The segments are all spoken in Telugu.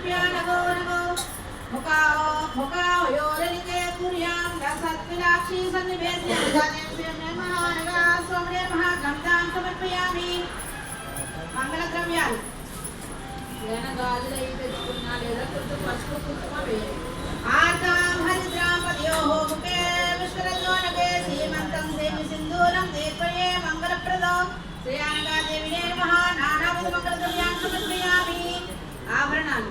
సమర్ప్యానగో నగో ముఖాో ముఖాయోరలికే కుర్యాం రసత్విలాక్షి సన్నివేద్య మహానగా స్వామి మహాగంధాం సమర్పయామి మంగళద్రవ్యాలు గాజులై తెచ్చుకున్న లేదా కొంచెం పసుపు కుంకుమ వేయాలి ఆర్తాం హరిద్రాపదయోః ముఖే విశ్వరజోనగే శ్రీమంతం దేవి సింధూరం దీర్ఘయే మంగళప్రదో శ్రీయానగాదేవినే నమః నానావిధ మంగళద్రవ్యాన్ని సమర్పయామి ఆభరణాలు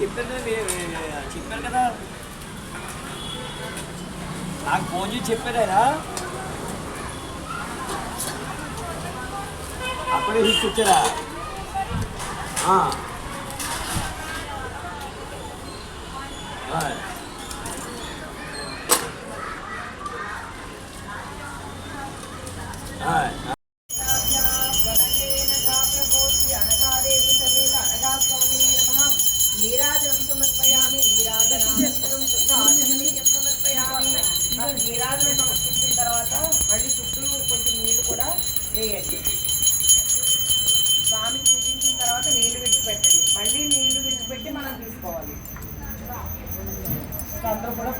చెప్పారు కదా, కదా. నాకు ఫోన్ చేసి చెప్పారా అప్పుడే తీసుకొచ్చారా? ఆ. ఆ.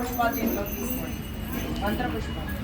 పుష్పాలు దీంట్లో తీసుకోండి. మంత్ర పుష్పాలు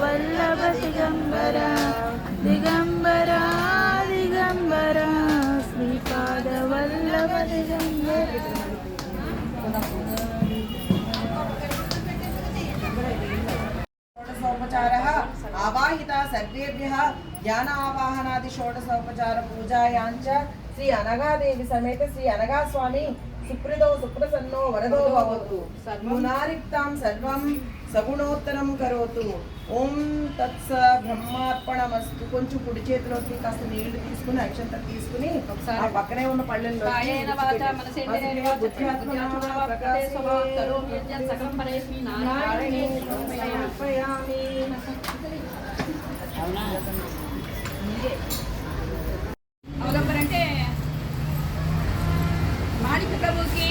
శ్రీపాదవల్లభ దిగంబరా దిగంబరా దిగంబరా శ్రీపాదవల్లభ దిగంబరా. షోడశోపచారः ఆవాహిత సర్వేభ్యः జ్ఞాన ఆవాహనాది షోడశోపచార పూజాయాంచ శ్రీ అనగాదేవి సమేత శ్రీ అనగా స్వామి సుప్రదో సుప్రసన్నో వరదో భవతు సర్వం సగుణోత్తరం కరోతు. ఓం తత్స బ్రహ్మార్పణమస్తు. కొంచెం కుడి చేతిలోకి కాస్త నీళ్ళు తీసుకుని అక్షంత తీసుకుని ఆ పక్కనే ఉన్న పళ్ళెల్లో అవలంబరంటే మాణిక ప్రభుకి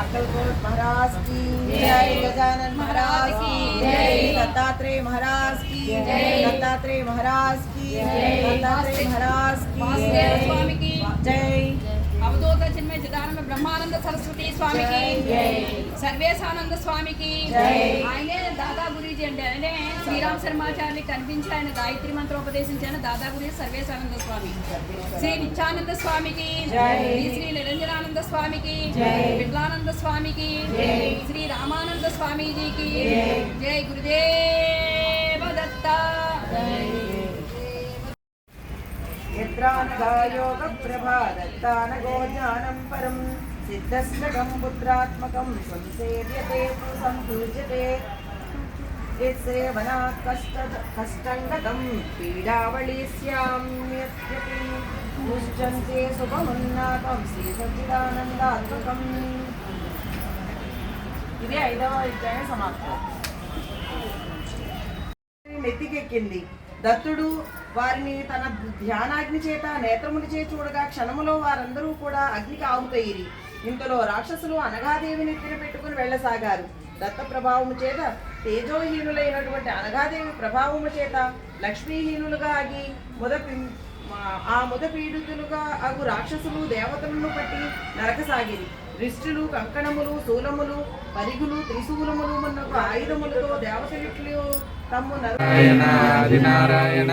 అక్కలకు महाराज की जय गजानन महाराज की जय दत्तात्रेय महाराज की जय दत्तात्रेय महाराज की जय दत्तात्रेय महाराज की वासुदेव स्वामी की जय అవధూత చిన్మయ చిదానంద బ్రహ్మానంద సరస్వతి స్వామికి. సర్వేశానంద స్వామికి. ఆయనే దాదా గురూజీ అంటే అంటే శ్రీరామ్ శర్మాచార్యులు కనిపించి ఆయన గాయత్రి మంత్రోపదేశించిన దాదా గురి సర్వేశానంద స్వామి. శ్రీ నిత్యానంద స్వామికి. శ్రీ శ్రీ నిరంజనానంద స్వామికి. బిడ్లానంద స్వామికి. శ్రీ రామానంద స్వామీజీకి. జై గురుదేవ దత్త. यत्रानगायोगप्रभा दत्तानगो ज्ञानं परं सिद्धस्तकं पुत्रात्मकं संसेव्यते तु सम्पूज्यते यत्सेवनात् कष्ट कष्टङ्गतं पीडावळी स्याम्यत्यपि मुच्यन्ते सुखमुन्नातं श्रीसच्चिदानन्दात्मकम् ఇది ఐదవ అధ్యాయం సమాప్తం నెత్తికెక్కింది దత్తుడు వారిని తన ధ్యానాగ్ని చేత నేత్రముని చే చూడగా క్షణములో వారందరూ కూడా అగ్నికి ఆహుతయిరి ఇంతలో రాక్షసులు అనగాదేవిని నెత్తిన పెట్టుకుని వెళ్ళసాగారు. దత్త ప్రభావము చేత తేజోహీనులైనటువంటి అనగాదేవి ప్రభావము చేత లక్ష్మీహీనులుగా ఆగి మొదపి మా- ఆ ముదపీడితులుగా అగు రాక్షసులు దేవతలను పట్టి నరకసాగిరి. రిష్టులు కంకణములు శూలములు పరిగులు త్రిశూలములు మున్నకు ఆయుధములతో దేవతలు తమ్ము నర నారాయణ.